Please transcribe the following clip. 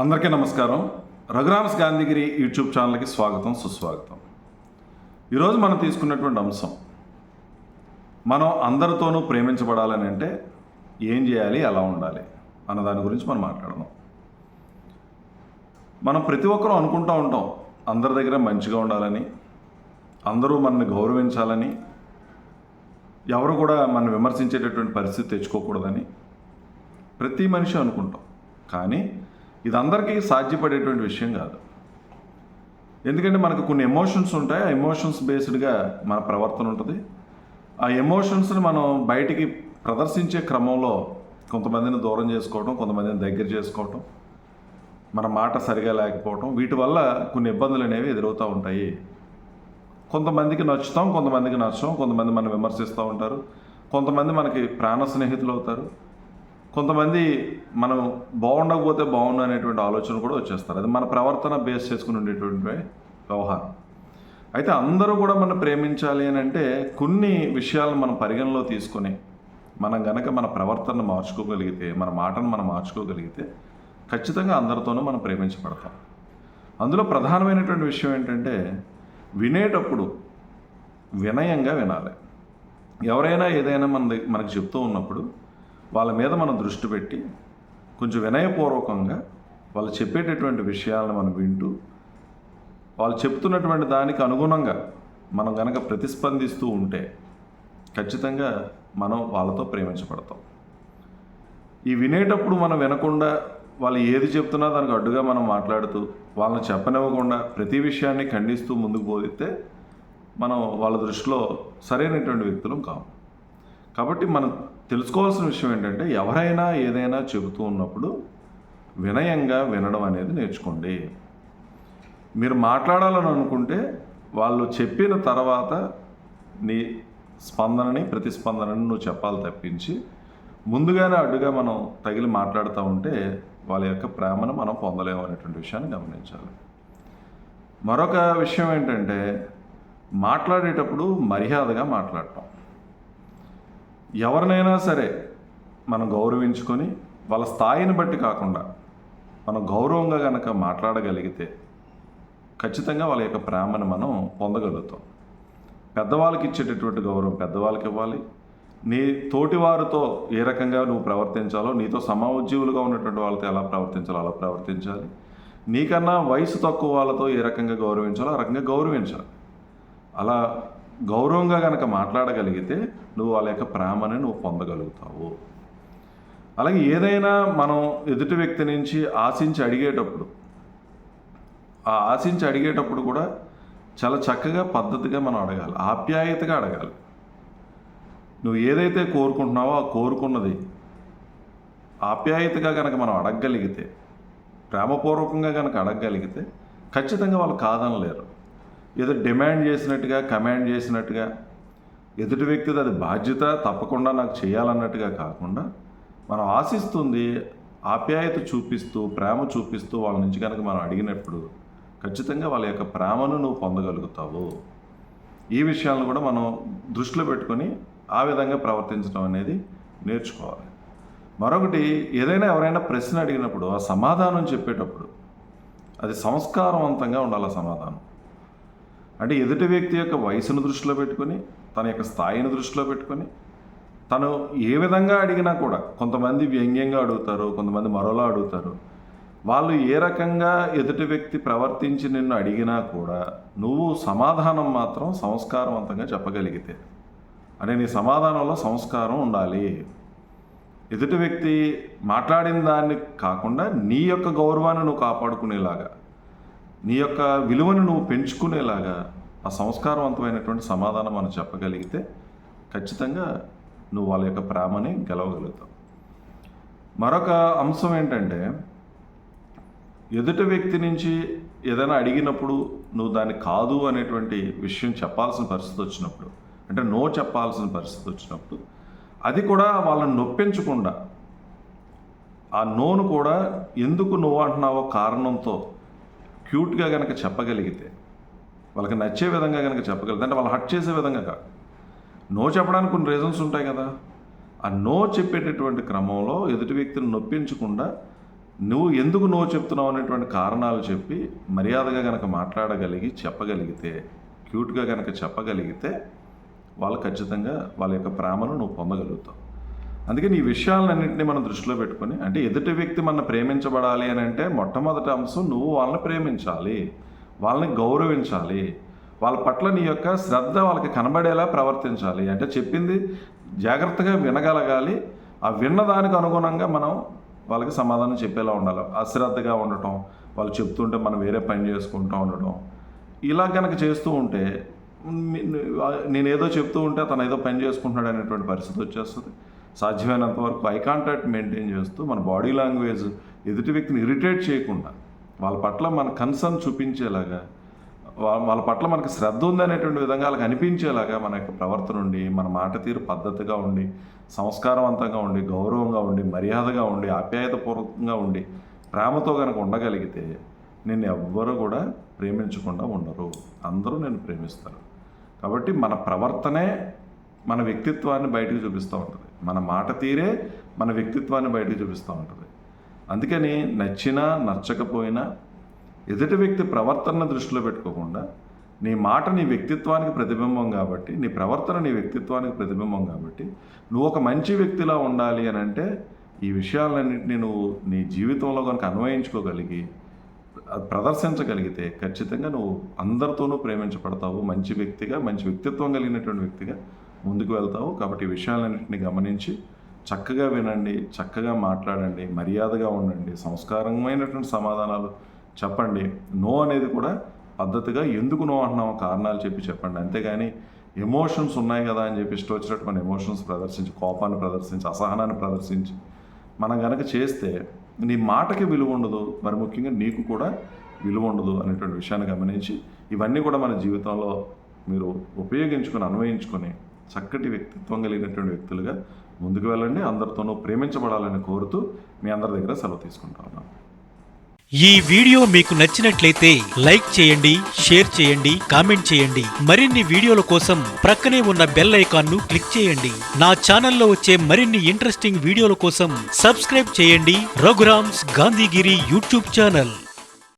అందరికీ నమస్కారం. రఘురామ్స్ గాంధీగిరి యూట్యూబ్ ఛానల్కి స్వాగతం సుస్వాగతం. ఈరోజు మనం తీసుకున్నటువంటి అంశం మనం అందరితోనూ ప్రేమించబడాలని అంటే ఏం చేయాలి ఎలా ఉండాలి అన్న దాని గురించి మనం మాట్లాడదాం. మనం ప్రతి ఒక్కరూ అనుకుంటూ ఉంటాం అందరి దగ్గర మంచిగా ఉండాలని అందరూ మనల్ని గౌరవించాలని ఎవరు కూడా మనం విమర్శించేటటువంటి పరిస్థితి తెచ్చుకోకూడదని ప్రతి మనిషి అనుకుంటాం. కానీ ఇది అందరికీ సాధ్యపడేటువంటి విషయం కాదు. ఎందుకంటే మనకు కొన్ని ఎమోషన్స్ ఉంటాయి. ఆ ఎమోషన్స్ బేస్డ్గా మన ప్రవర్తన ఉంటుంది. ఆ ఎమోషన్స్ని మనం బయటికి ప్రదర్శించే క్రమంలో కొంతమందిని దూరం చేసుకోవటం కొంతమందిని దగ్గర చేసుకోవటం మన మాట సరిగా లేకపోవటం వీటి వల్ల కొన్ని ఇబ్బందులు అనేవి ఎదురవుతూ ఉంటాయి. కొంతమందికి నచ్చుతాం కొంతమందికి నచ్చం కొంతమంది మనం విమర్శిస్తూ ఉంటారు. కొంతమంది మనకి ప్రాణ స్నేహితులు అవుతారు కొంతమంది మనం బాగుండకపోతే బాగుండు అనేటువంటి ఆలోచన కూడా వచ్చేస్తారు. అది మన ప్రవర్తన బేస్ చేసుకుని ఉండేటువంటి వ్యవహారం. అయితే అందరూ కూడా మనం ప్రేమించాలి అని అంటే కొన్ని విషయాలను మనం పరిగణలో తీసుకొని మనం గనక మన ప్రవర్తనను మార్చుకోగలిగితే మన మాటను మనం మార్చుకోగలిగితే ఖచ్చితంగా అందరితోనూ మనం ప్రేమించబడతాం. అందులో ప్రధానమైనటువంటి విషయం ఏంటంటే వినేటప్పుడు వినయంగా వినాలి. ఎవరైనా ఏదైనా మన మనకు చెప్తూ ఉన్నప్పుడు వాళ్ళ మీద మనం దృష్టి పెట్టి కొంచెం వినయపూర్వకంగా వాళ్ళు చెప్పేటటువంటి విషయాలను మనం వింటూ వాళ్ళు చెప్తున్నటువంటి దానికి అనుగుణంగా మనం కనుక ప్రతిస్పందిస్తూ ఉంటే ఖచ్చితంగా మనం వాళ్ళతో ప్రేమించబడతాం. ఈ వినేటప్పుడు మనం వినకుండా వాళ్ళు ఏది చెప్తున్నా దానికి అడ్డుగా మనం మాట్లాడుతూ వాళ్ళని చెప్పనివ్వకుండా ప్రతి విషయాన్ని ఖండిస్తూ ముందుకు పోతే మనం వాళ్ళ దృష్టిలో సరైనటువంటి వ్యక్తులం కాము. కాబట్టి మనం తెలుసుకోవాల్సిన విషయం ఏంటంటే ఎవరైనా ఏదైనా చెబుతూ ఉన్నప్పుడు వినయంగా వినడం అనేది నేర్చుకోండి. మీరు మాట్లాడాలని అనుకుంటే వాళ్ళు చెప్పిన తర్వాత నీ స్పందనని ప్రతిస్పందనని నువ్వు చెప్పాలి తప్పించి ముందుగానే అడ్డుగా మనం తగిలి మాట్లాడుతూ ఉంటే వాళ్ళ యొక్క ప్రేమను మనం పొందలేము అనేటువంటి విషయాన్ని గమనించాలి. మరొక విషయం ఏంటంటే మాట్లాడేటప్పుడు మర్యాదగా మాట్లాడటం. ఎవరినైనా సరే మనం గౌరవించుకొని వాళ్ళ స్థాయిని బట్టి కాకుండా మనం గౌరవంగా కనుక మాట్లాడగలిగితే ఖచ్చితంగా వాళ్ళ యొక్క ప్రేమను మనం పొందగలుగుతాం. పెద్దవాళ్ళకి ఇచ్చేటటువంటి గౌరవం పెద్దవాళ్ళకి ఇవ్వాలి. నీ తోటివారితో ఏ రకంగా నువ్వు ప్రవర్తించాలో నీతో సమోజ్జీవులుగా ఉన్నటువంటి వాళ్ళతో ఎలా ప్రవర్తించాలో అలా ప్రవర్తించాలి. నీకన్నా వయసు తక్కువ వాళ్ళతో ఏ రకంగా గౌరవించాలో ఆ రకంగా గౌరవించాలి. అలా గౌరవంగా కనుక మాట్లాడగలిగితే నువ్వు వాళ్ళ యొక్క ప్రేమని నువ్వు పొందగలుగుతావు. అలాగే ఏదైనా మనం ఎదుటి వ్యక్తి నుంచి ఆశించి అడిగేటప్పుడు ఆ ఆశించి అడిగేటప్పుడు కూడా చాలా చక్కగా పద్ధతిగా మనం అడగాలి ఆప్యాయతగా అడగాలి. నువ్వు ఏదైతే కోరుకుంటున్నావో ఆ కోరుకున్నది ఆప్యాయతగా కనుక మనం అడగగలిగితే ప్రేమపూర్వకంగా కనుక అడగగలిగితే ఖచ్చితంగా వాళ్ళు కాదనలేరు. ఏదో డిమాండ్ చేసినట్టుగా కమాండ్ చేసినట్టుగా ఎదుటి వ్యక్తిది అది బాధ్యత తప్పకుండా నాకు చేయాలన్నట్టుగా కాకుండా మనం ఆశిస్తుంది ఆప్యాయత చూపిస్తూ ప్రేమ చూపిస్తూ వాళ్ళ నుంచి కనుక మనం అడిగినప్పుడు ఖచ్చితంగా వాళ్ళ యొక్క ప్రేమను నువ్వు పొందగలుగుతావు. ఈ విషయాలను కూడా మనం దృష్టిలో పెట్టుకొని ఆ విధంగా ప్రవర్తించడం అనేది నేర్చుకోవాలి. మరొకటి ఏదైనా ఎవరైనా ప్రశ్న అడిగినప్పుడు ఆ సమాధానం చెప్పేటప్పుడు అది సంస్కారవంతంగా ఉండాలి సమాధానం. అంటే ఎదుటి వ్యక్తి యొక్క వయసును దృష్టిలో పెట్టుకొని తన యొక్క స్థాయిని దృష్టిలో పెట్టుకొని తను ఏ విధంగా అడిగినా కూడా కొంతమంది వ్యంగ్యంగా అడుగుతారు కొంతమంది మరోలా అడుగుతారు వాళ్ళు ఏ రకంగా ఎదుటి వ్యక్తి ప్రవర్తించి నిన్ను అడిగినా కూడా నువ్వు సమాధానం మాత్రం సంస్కారవంతంగా చెప్పగలిగితే అంటే నీ సమాధానంలో సంస్కారం ఉండాలి. ఎదుటి వ్యక్తి మాట్లాడిన దాన్ని కాకుండా నీ యొక్క గౌరవాన్ని నువ్వు కాపాడుకునేలాగా నీ యొక్క విలువను నువ్వు పెంచుకునేలాగా ఆ సంస్కారవంతమైనటువంటి సమాధానం మనం చెప్పగలిగితే ఖచ్చితంగా నువ్వు వాళ్ళ యొక్క ప్రేమని గెలవగలుగుతావు. మరొక అంశం ఏంటంటే ఎదుటి వ్యక్తి నుంచి ఏదైనా అడిగినప్పుడు నువ్వు దాన్ని కాదు అనేటువంటి విషయం చెప్పాల్సిన పరిస్థితి వచ్చినప్పుడు అంటే నో చెప్పాల్సిన పరిస్థితి వచ్చినప్పుడు అది కూడా వాళ్ళని నొప్పించకుండా ఆ నోను కూడా ఎందుకు నువ్వు అంటున్నావో కారణంతో క్యూట్గా కనుక చెప్పగలిగితే వాళ్ళకి నచ్చే విధంగా కనుక చెప్పగలిగితే అంటే వాళ్ళు హట్ చేసే విధంగా కాదు. నో చెప్పడానికి కొన్ని రీజన్స్ ఉంటాయి కదా. ఆ నో చెప్పేటటువంటి క్రమంలో ఎదుటి వ్యక్తిని నొప్పించకుండా నువ్వు ఎందుకు నో చెప్తున్నావు అనేటువంటి కారణాలు చెప్పి మర్యాదగా కనుక మాట్లాడగలిగి చెప్పగలిగితే క్యూట్గా కనుక చెప్పగలిగితే వాళ్ళు ఖచ్చితంగా వాళ్ళ యొక్క ప్రేమను నువ్వు పొందగలుగుతావు. అందుకని ఈ విషయాలన్నింటినీ మనం దృష్టిలో పెట్టుకొని అంటే ఎదుటి వ్యక్తి మన ప్రేమించబడాలి అని అంటే మొట్టమొదటి అంశం నువ్వు వాళ్ళని ప్రేమించాలి వాళ్ళని గౌరవించాలి వాళ్ళ పట్ల నీ యొక్క శ్రద్ధ వాళ్ళకి కనబడేలా ప్రవర్తించాలి. అంటే చెప్పింది జాగ్రత్తగా వినగలగాలి. ఆ విన్నదానికి అనుగుణంగా మనం వాళ్ళకి సమాధానం చెప్పేలా ఉండాలి. అశ్రద్ధగా ఉండటం వాళ్ళు చెప్తుంటే మనం వేరే పని చేసుకుంటూ ఉండటం. ఇలా కనుక చేస్తూ ఉంటే నేనేదో చెప్తూ ఉంటే తను ఏదో పని చేసుకుంటున్నాడు అనేటువంటి పరిస్థితి వచ్చేస్తుంది. సాధ్యమైనంత వరకు ఐ కాంటాక్ట్ మెయింటైన్ చేస్తూ మన బాడీ లాంగ్వేజ్ ఎదుటి వ్యక్తిని ఇరిటేట్ చేయకుండా వాళ్ళ పట్ల మన కన్సర్న్ చూపించేలాగా వాళ్ళ పట్ల మనకు శ్రద్ధ ఉందనేటువంటి విధంగా వాళ్ళకి అనిపించేలాగా మన యొక్క ప్రవర్తన ఉండి మన మాట తీరు పద్ధతిగా ఉండి సంస్కారవంతంగా ఉండి గౌరవంగా ఉండి మర్యాదగా ఉండి ఆప్యాయతపూర్వకంగా ఉండి ప్రేమతో కనుక ఉండగలిగితే నేను ఎవ్వరు కూడా ప్రేమించకుండా ఉండరు. అందరూ నేను ప్రేమిస్తారు. కాబట్టి మన ప్రవర్తనే మన వ్యక్తిత్వాన్ని బయటకు చూపిస్తూ ఉంటుంది. మన మాట తీరే మన వ్యక్తిత్వాన్ని బయటకు చూపిస్తూ ఉంటుంది. అందుకని నచ్చినా నచ్చకపోయినా ఎదుటి వ్యక్తి ప్రవర్తనను దృష్టిలో పెట్టుకోకుండా నీ మాట నీ వ్యక్తిత్వానికి ప్రతిబింబం కాబట్టి నీ ప్రవర్తన నీ వ్యక్తిత్వానికి ప్రతిబింబం కాబట్టి నువ్వు ఒక మంచి వ్యక్తిలా ఉండాలి అని అంటే ఈ విషయాలన్నింటినీ నువ్వు నీ జీవితంలో కనుక అన్వయించుకోగలిగి అది ప్రదర్శించగలిగితే ఖచ్చితంగా నువ్వు అందరితోనూ ప్రేమించబడతావు. మంచి వ్యక్తిగా మంచి వ్యక్తిత్వం కలిగినటువంటి వ్యక్తిగా ముందుకు వెళ్తావు. కాబట్టి ఈ విషయాలన్నింటినీ గమనించి చక్కగా వినండి చక్కగా మాట్లాడండి మర్యాదగా ఉండండి సంస్కారమైనటువంటి సమాధానాలు చెప్పండి. నో అనేది కూడా పద్ధతిగా ఎందుకు నో అంటున్నామో కారణాలు చెప్పి చెప్పండి. అంతేగాని ఎమోషన్స్ ఉన్నాయి కదా అని చెప్పి ఇష్టం వచ్చినట్టు మన ఎమోషన్స్ ప్రదర్శించి కోపాన్ని ప్రదర్శించి అసహనాన్ని ప్రదర్శించి మనం కనుక చేస్తే నీ మాటకి విలువ ఉండదు. మరి ముఖ్యంగా నీకు కూడా విలువ ఉండదు అనేటువంటి విషయాన్ని గమనించి ఇవన్నీ కూడా మన జీవితంలో మీరు ఉపయోగించుకొని అన్వయించుకొని చక్కటి వ్యక్తిత్వం కలిగినటువంటి వ్యక్తులుగా ముందుకు వెళ్ళండి. అందరితోనూ ప్రేమించబడాలని కోరుతూ మీ అందరి దగ్గర సెలవు తీసుకుంటా ఉన్నాను. ఈ వీడియో మీకు నచ్చినట్లయితే లైక్ చేయండి షేర్ చేయండి కామెంట్ చేయండి. మరిన్ని వీడియోల కోసం ప్రక్కనే ఉన్న బెల్ ఐకాన్ను క్లిక్ చేయండి. నా ఛానల్లో వచ్చే మరిన్ని ఇంట్రెస్టింగ్ వీడియోల కోసం సబ్స్క్రైబ్ చేయండి. Raghuram's Gandhigiri YouTube channel.